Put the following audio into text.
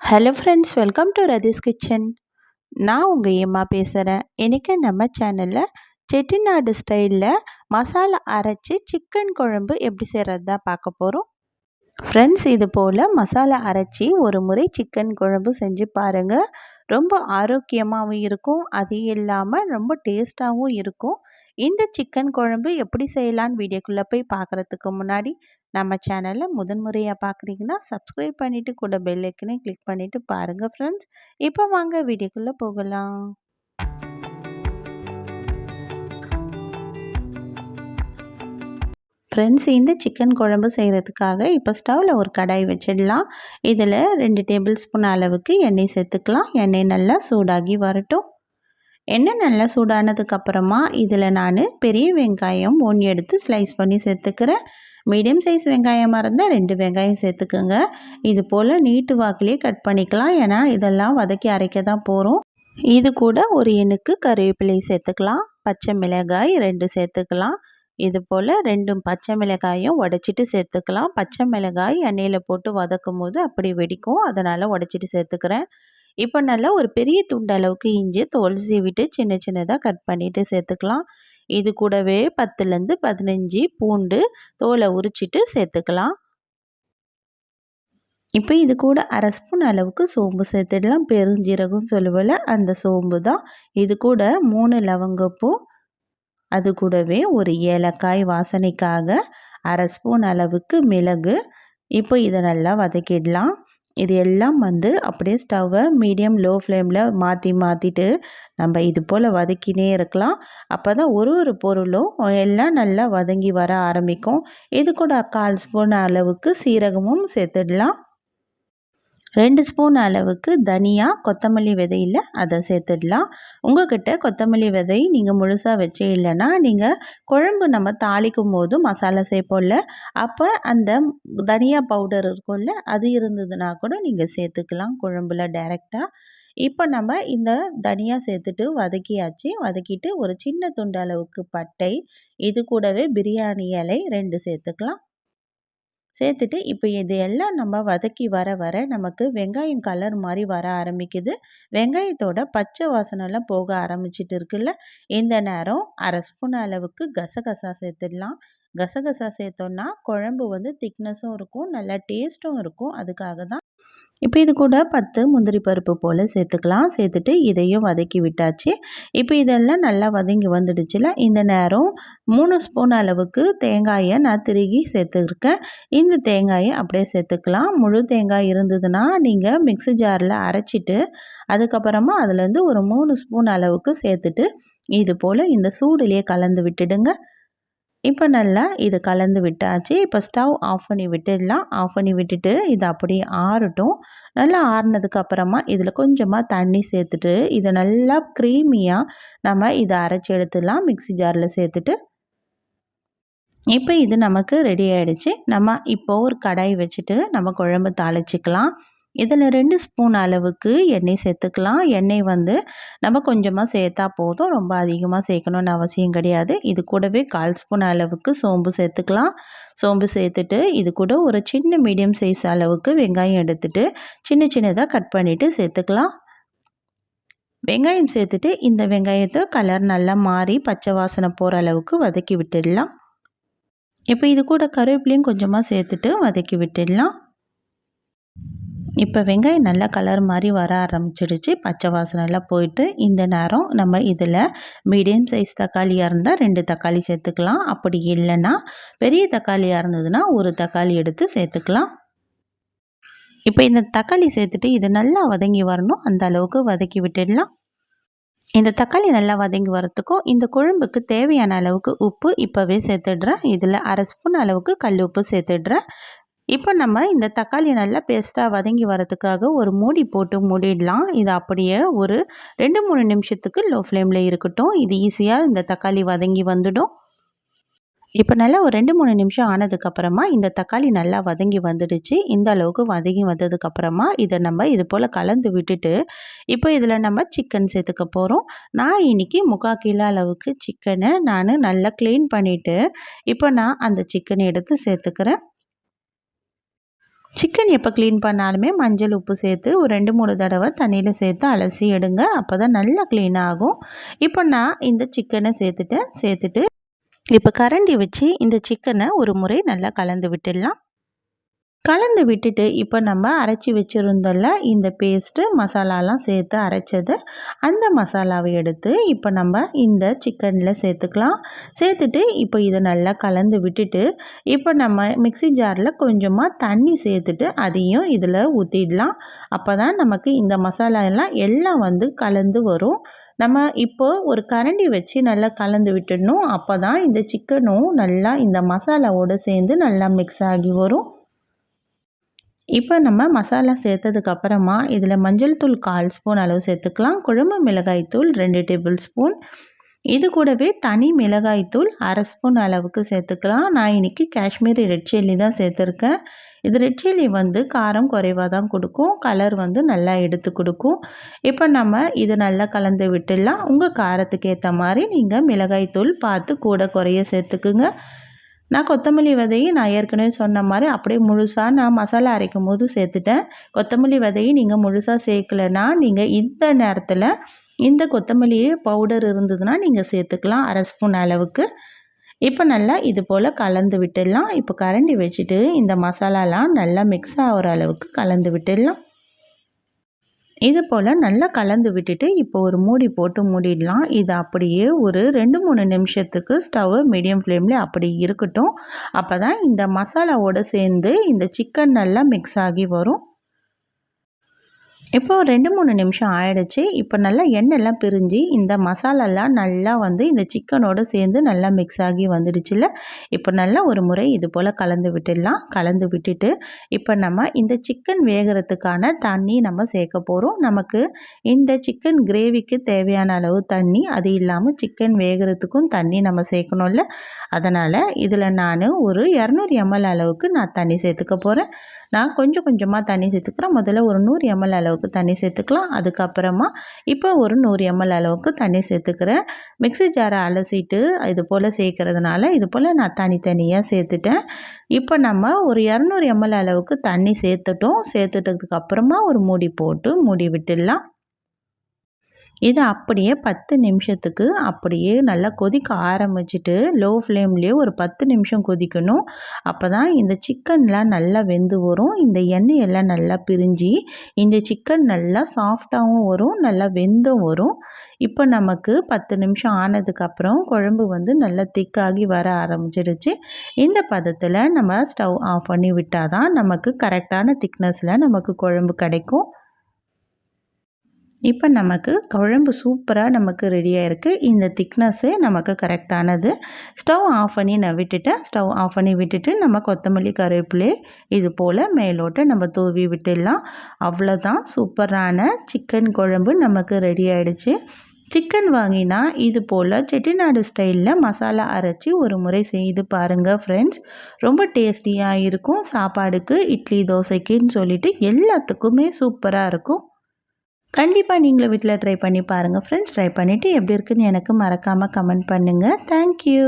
Hello friends welcome to Ratheesh kitchen நான் உங்கள் ஏம்மா பேசுகிறேன் இன்றைக்கி நம்ம சேனலில் செட்டிநாடு ஸ்டைலில் மசாலா அரைச்சி சிக்கன் குழம்பு எப்படி செய்கிறது தான் பார்க்க போகிறோம் ஃப்ரெண்ட்ஸ் இது போல் மசாலா அரைச்சி ஒரு முறை சிக்கன் குழம்பு செஞ்சு பாருங்கள் ரொம்ப ஆரோக்கியமாகவும் இருக்கும். அது இல்லாமல் ரொம்ப டேஸ்ட்டாகவும் இருக்கும். இந்த சிக்கன் குழம்பு எப்படி செய்யலான்னு வீடியோக்குள்ளே போய் பார்க்குறதுக்கு முன்னாடி நம்ம சேனலை முதன்முறையாக பார்க்குறீங்கன்னா சப்ஸ்கிரைப் பண்ணிவிட்டு கூட பெல்லைக்கனே கிளிக் பண்ணிவிட்டு பாருங்கள் ஃப்ரெண்ட்ஸ் இப்போ வாங்க வீடியோக்குள்ளே போகலாம். ஃப்ரெண்ட்ஸ் இந்த சிக்கன் குழம்பு செய்கிறதுக்காக இப்போ ஸ்டவ்வில் ஒரு கடாய் வச்சிடலாம். இதில் ரெண்டு டேபிள் ஸ்பூன் அளவுக்கு எண்ணெய் சேர்த்துக்கலாம். எண்ணெய் நல்லா சூடாகி வரட்டும். எண்ணெய் நல்லா சூடானதுக்கப்புறமா இதில் நான் பெரிய வெங்காயம் ஒன்று எடுத்து ஸ்லைஸ் பண்ணி சேர்த்துக்கிறேன். மீடியம் சைஸ் வெங்காயமாக இருந்தால் ரெண்டு வெங்காயம் சேர்த்துக்குங்க. இது போல் நீட்டு வாக்கிலே கட் பண்ணிக்கலாம். ஏன்னா இதெல்லாம் வதக்கி அரைக்க தான் போகிறோம் இது கூட ஒரு எண்ணுக்கு கருவேப்பிலை சேர்த்துக்கலாம். பச்சை மிளகாய் ரெண்டு சேர்த்துக்கலாம். இது போல் ரெண்டும் பச்சை மிளகாயும் உடச்சிட்டு சேர்த்துக்கலாம். பச்சை மிளகாய் எண்ணெயில் போட்டு வதக்கும் போது அப்படி வெடிக்கும். அதனால் உடச்சிட்டு சேர்த்துக்கிறேன். இப்போ நல்லா ஒரு பெரிய துண்டு அளவுக்கு இஞ்சி தோல் சீவிட்டு சின்ன சின்னதாக கட் பண்ணிவிட்டு சேர்த்துக்கலாம். இது கூடவே பத்துலேருந்து பதினஞ்சு பூண்டு தோலை உரிச்சிட்டு சேர்த்துக்கலாம். இப்போ இது கூட அரை ஸ்பூன் அளவுக்கு சோம்பு சேர்த்துடலாம். பெருஞ்சீரகம் சொல்லுவல அந்த சோம்பு தான். இது கூட மூணு லவங்கப்பூ அது கூடவே ஒரு ஏலக்காய் வாசனைக்காக அரை ஸ்பூன் அளவுக்கு மிளகு. இப்போ இதை நல்லா வதக்கிடலாம். இது எல்லாம் வந்து அப்படியே ஸ்டவ்வை மீடியம் லோ ஃப்ளேமில் மாற்றி மாற்றிட்டு நம்ம இது போல் வதக்கினே இருக்கலாம். அப்போ தான் ஒரு ஒரு பொருளும் எல்லாம் நல்லா வதங்கி வர ஆரம்பிக்கும். இது கூட கால் ஸ்பூன் அளவுக்கு சீரகமும் சேர்த்துடலாம். ரெண்டு ஸ்பூன் அளவுக்கு தனியா கொத்தமல்லி விதையில் அதை சேர்த்துடலாம். உங்கள்கிட்ட கொத்தமல்லி விதை நீங்கள் முழுசாக வச்சே இல்லைன்னா நீங்கள் குழம்பு நம்ம தாளிக்கும் போது மசாலா சேர்ப்போம்ல. அப்போ அந்த தனியா பவுடர் இருக்கும்ல அது இருந்ததுன்னா கூட நீங்கள் சேர்த்துக்கலாம் குழம்புல டைரெக்டாக இப்போ நம்ம இந்த தனியாக சேர்த்துட்டு வதக்கியாச்சு. வதக்கிட்டு ஒரு சின்ன துண்டு அளவுக்கு பட்டை இது கூடவே பிரியாணி இலை ரெண்டு சேர்த்துக்கலாம். சேர்த்துட்டு இப்போ இது எல்லாம் நம்ம வதக்கி வர வர நமக்கு வெங்காயம் கலர் மாதிரி வர ஆரம்பிக்குது. வெங்காயத்தோட பச்சை வாசனைலாம் போக ஆரம்பிச்சிட்டு இருக்குல்ல? இந்த நேரம் அரை ஸ்பூன் அளவுக்கு கசகசா சேர்த்துடலாம். கசகசா சேர்த்தோன்னா குழம்பு வந்து திக்னஸும் இருக்கும் நல்லா டேஸ்ட்டும் இருக்கும். அதுக்காக தான் இப்போ இது கூட பத்து முந்திரி பருப்பு போல் சேர்த்துக்கலாம். சேர்த்துட்டு இதையும் வதக்கி விட்டாச்சு. இப்போ இதெல்லாம் நல்லா வதங்கி வந்துடுச்சுல. இந்த நேரம் மூணு ஸ்பூன் அளவுக்கு தேங்காயை நான் திருகி சேர்த்துருக்கேன். இந்த தேங்காயை அப்படியே சேர்த்துக்கலாம். முழு தேங்காய் இருந்ததுன்னா நீங்கள் மிக்ஸி ஜாரில் அரைச்சிட்டு அதுக்கப்புறமா அதுலேருந்து ஒரு மூணு ஸ்பூன் அளவுக்கு சேர்த்துட்டு இது போல் இந்த சூடுலேயே கலந்து விட்டுடுங்க. இப்போ நல்லா இது கலந்து விட்டாச்சு. இப்போ ஸ்டவ் ஆஃப் பண்ணி விட்டுடலாம். ஆஃப் பண்ணி விட்டுட்டு இது அப்படியே ஆறட்டும். நல்லா ஆறுனதுக்கு அப்புறமா இதில் கொஞ்சமாக தண்ணி சேர்த்துட்டு இதை நல்லா க்ரீமியாக நம்ம இதை அரைச்சி எடுத்துடலாம். மிக்சி ஜாரில் சேர்த்துட்டு. இப்போ இது நமக்கு ரெடி ஆகிடுச்சு நம்ம இப்போ ஒரு கடாய் வச்சுட்டு நம்ம குழம்பு தாளிச்சிக்கலாம். இதில் ரெண்டு ஸ்பூன் அளவுக்கு எண்ணெய் சேர்த்துக்கலாம். எண்ணெய் வந்து நம்ம கொஞ்சமாக சேர்த்தா போதும். ரொம்ப அதிகமாக சேர்க்கணுன்னு அவசியம் கிடையாது. இது கூடவே கால் ஸ்பூன் அளவுக்கு சோம்பு சேர்த்துக்கலாம். சோம்பு சேர்த்துட்டு இது கூட ஒரு சின்ன மீடியம் சைஸ் அளவுக்கு வெங்காயம் எடுத்துகிட்டு சின்ன சின்னதாக கட் பண்ணிவிட்டு சேர்த்துக்கலாம். வெங்காயம் சேர்த்துட்டு இந்த வெங்காயத்தை கலர் நல்லா மாறி பச்சை வாசனை போகிற அளவுக்கு வதக்கி விட்டுடலாம். இப்போ இது கூட கருவேப்பிலையும் கொஞ்சமாக சேர்த்துட்டு வதக்கி விட்டுடலாம். இப்போ வெங்காயம் நல்லா கலர் மாதிரி வர ஆரம்பிச்சிடுச்சு. பச்சை வாசனைலாம் போயிட்டு இந்த நேரம் நம்ம இதில் மீடியம் சைஸ் தக்காளியாக இருந்தால் ரெண்டு தக்காளி சேர்த்துக்கலாம். அப்படி இல்லைன்னா பெரிய தக்காளியாக இருந்ததுன்னா ஒரு தக்காளி எடுத்து சேர்த்துக்கலாம். இப்போ இந்த தக்காளி சேர்த்துட்டு இது நல்லா வதங்கி வரணும். அந்த அளவுக்கு வதக்கி விட்டுடலாம். இந்த தக்காளி நல்லா வதங்கி வரத்துக்கும் இந்த குழம்புக்கு தேவையான அளவுக்கு உப்பு இப்போவே சேர்த்துடுறேன். இதில் அரை ஸ்பூன் அளவுக்கு கல் உப்பு சேர்த்துடுறேன். இப்போ நம்ம இந்த தக்காளி நல்லா பேஸ்ட்டாக வதங்கி வரதுக்காக ஒரு மூடி போட்டு மூடிடலாம். இது அப்படியே ஒரு ரெண்டு மூணு நிமிஷத்துக்கு லோ ஃப்ளேமில் இருக்கட்டும். இது ஈஸியாக இந்த தக்காளி வதங்கி வந்துடும். இப்போ நல்லா ஒரு ரெண்டு மூணு நிமிஷம் ஆனதுக்கப்புறமா இந்த தக்காளி நல்லா வதங்கி வந்துடுச்சு. இந்த அளவுக்கு வதங்கி வந்ததுக்கப்புறமா இதை நம்ம இது போல் கலந்து விட்டுட்டு இப்போ இதில் நம்ம சிக்கன் சேர்த்துக்க போகிறோம் நான் இன்றைக்கி முக்கா கிலோ அளவுக்கு சிக்கனை நான் நல்லா க்ளீன் பண்ணிவிட்டு இப்போ நான் அந்த சிக்கனை எடுத்து சேர்த்துக்கிறேன். சிக்கன் எப்போ க்ளீன் பண்ணாலுமே மஞ்சள் உப்பு சேர்த்து ஒரு ரெண்டு மூணு தடவை தண்ணியில் சேர்த்து அலசி எடுங்க. அப்போ தான் நல்லா க்ளீன் ஆகும். இப்போ நான் இந்த சிக்கனை சேர்த்துட்டேன். சேர்த்துட்டு இப்போ கரண்டி வச்சு இந்த சிக்கனை ஒரு முறை நல்லா கலந்து விட்டுடலாம். கலந்து விட்டுட்டு இப்போ நம்ம அரைச்சி வச்சுருந்தோம்ல இந்த பேஸ்ட்டு மசாலாலாம் சேர்த்து அரைச்சது. அந்த மசாலாவை எடுத்து இப்போ நம்ம இந்த சிக்கனில் சேர்த்துக்கலாம். சேர்த்துட்டு இப்போ இதை நல்லா கலந்து விட்டுட்டு இப்போ நம்ம மிக்சி ஜாரில் கொஞ்சமாக தண்ணி சேர்த்துட்டு அதையும் இதில் ஊற்றிடலாம் அப்போ தான் நமக்கு இந்த மசாலா எல்லாம் எல்லாம் வந்து கலந்து வரும். நம்ம இப்போது ஒரு கரண்டி வச்சு நல்லா கலந்து விட்டுடணும். அப்போ தான் இந்த சிக்கனும் நல்லா இந்த மசாலாவோடு சேர்ந்து நல்லா மிக்ஸ் ஆகி வரும். இப்போ நம்ம மசாலா சேர்த்ததுக்கு அப்புறமா இதில் மஞ்சள் தூள் கால் ஸ்பூன் அளவு சேர்த்துக்கலாம். குழம்பு மிளகாய் தூள் ரெண்டு டேபிள் ஸ்பூன். இது கூடவே தனி மிளகாய் தூள் அரை ஸ்பூன் அளவுக்கு சேர்த்துக்கலாம். நான் இன்றைக்கி காஷ்மீரி ரெட் சில்லி தான் சேர்த்துருக்கேன். இது ரெட் சில்லி வந்து காரம் குறைவாக தான் கொடுக்கும். கலர் வந்து நல்லா எடுத்து கொடுக்கும். இப்போ நம்ம இது நல்லா கலந்து விட்டுடலாம். உங்கள் காரத்துக்கு ஏற்ற மாதிரி நீங்கள் மிளகாய் தூள் பார்த்து கூட குறைய சேர்த்துக்குங்க. நான் கொத்தமல்லி விதையை நான் ஏற்கனவே சொன்ன மாதிரி அப்படியே முழுசாக நான் மசாலா அரைக்கும் போது சேர்த்துட்டேன். கொத்தமல்லி விதையை நீங்கள் முழுசாக சேர்க்கலைன்னா நீங்கள் இந்த நேரத்தில் இந்த கொத்தமல்லி பவுடர் இருந்ததுன்னா நீங்கள் சேர்த்துக்கலாம் அரை ஸ்பூன் அளவுக்கு. இப்போ நல்லா இது போல் கலந்து விட்டுடலாம். இப்போ கரண்டி வச்சுட்டு இந்த மசாலாலாம் நல்லா மிக்ஸ் ஆகிற அளவுக்கு கலந்து விட்டுடலாம். இது போல் நல்லா கலந்து விட்டுட்டு இப்போ ஒரு மூடி போட்டு மூடிடலாம். இது அப்படியே ஒரு ரெண்டு மூணு நிமிஷத்துக்கு ஸ்டவ் மீடியம் ஃப்ளேமில் அப்படி இருக்கட்டும். அப்போ தான் இந்த மசாலாவோடு சேர்ந்து இந்த சிக்கன் நல்லா மிக்ஸ் ஆகி வரும். இப்போ ரெண்டு மூணு நிமிஷம் ஆயிடுச்சு. இப்போ நல்லா எண்ணெய்லாம் பிரிஞ்சு இந்த மசாலாலாம் நல்லா வந்து இந்த சிக்கனோடு சேர்ந்து நல்லா மிக்ஸ் ஆகி வந்துடுச்சுல இப்போ நல்லா ஒரு முறை இது போல் கலந்து விட்டுடலாம். கலந்து விட்டுட்டு இப்போ நம்ம இந்த சிக்கன் வேகிறதுக்கான தண்ணி நம்ம சேர்க்க போகிறோம் நமக்கு இந்த சிக்கன் கிரேவிக்கு தேவையான அளவு தண்ணி அது இல்லாமல் சிக்கன் வேகிறதுக்கும் தண்ணி நம்ம சேர்க்கணும்ல? அதனால் இதில் நான் ஒரு இரநூறு எம்எல் அளவுக்கு நான் தண்ணி சேர்த்துக்க போகிறேன் நான் கொஞ்சம் கொஞ்சமாக தண்ணி சேர்த்துக்கிறேன். முதல்ல ஒரு நூறு எம்எல் அளவுக்கு தண்ணி சேர்த்துக்கலாம். அதுக்கப்புறமா இப்போ ஒரு நூறு எம்எல் அளவுக்கு தண்ணி சேர்த்துக்கிறேன். மிக்சி ஜாரை அலசிட்டு இது போல் சேர்க்கறதுனால இது போல் நான் தனித்தனியாக சேர்த்துட்டேன். இப்போ நம்ம ஒரு இரநூறு எம்எல் அளவுக்கு தண்ணி சேர்த்துட்டோம். சேர்த்துட்டதுக்கப்புறமா ஒரு மூடி போட்டு மூடி விட்டுடலாம். இது அப்படியே பத்து நிமிஷத்துக்கு அப்படியே நல்லா கொதிக்க ஆரம்பிச்சிட்டு லோ ஃப்ளேம்லேயே ஒரு பத்து நிமிஷம் கொதிக்கணும். அப்போ தான் இந்த சிக்கன்லாம் நல்லா வெந்து வரும். இந்த எண்ணெயெல்லாம் நல்லா பிரிஞ்சு இந்த சிக்கன் நல்லா சாஃப்டாகவும் வரும் நல்லா வெந்தும் வரும். இப்போ நமக்கு பத்து நிமிஷம் ஆனதுக்கப்புறம் குழம்பு வந்து நல்லா திக்காகி வர ஆரம்பிச்சிடுச்சு இந்த பதத்தில் நம்ம ஸ்டவ் ஆஃப் பண்ணி விட்டால் தான் நமக்கு கரெக்டான திக்னஸில் நமக்கு குழம்பு கிடைக்கும். இப்போ நமக்கு குழம்பு சூப்பராக நமக்கு ரெடியாக இருக்குது இந்த திக்னஸ்ஸே நமக்கு கரெக்டானது ஸ்டவ் ஆஃப் பண்ணி நான் விட்டுட்டேன். ஸ்டவ் ஆஃப் பண்ணி விட்டுட்டு நம்ம கொத்தமல்லி கருவேப்பிலே இது போல் மேலோட்டை நம்ம தூவி விட்டுடலாம். அவ்வளோதான் சூப்பரான சிக்கன் குழம்பு நமக்கு ரெடி ஆகிடுச்சு சிக்கன் வாங்கினா இது போல் செட்டிநாடு ஸ்டைலில் மசாலா அரைச்சி ஒரு முறை செய்து பாருங்கள் ஃப்ரெண்ட்ஸ் ரொம்ப டேஸ்டியாக இருக்கும். சாப்பாடுக்கு இட்லி தோசைக்குன்னு சொல்லிட்டு எல்லாத்துக்குமே சூப்பராக இருக்கும். கண்டிப்பாக நீங்களும் வீட்டில் ட்ரை பண்ணி பாருங்கள் ஃப்ரெண்ட்ஸ் ட்ரை பண்ணிவிட்டு எப்படி இருக்குன்னு எனக்கு மறக்காமல் கமெண்ட் பண்ணுங்கள் தேங்க்யூ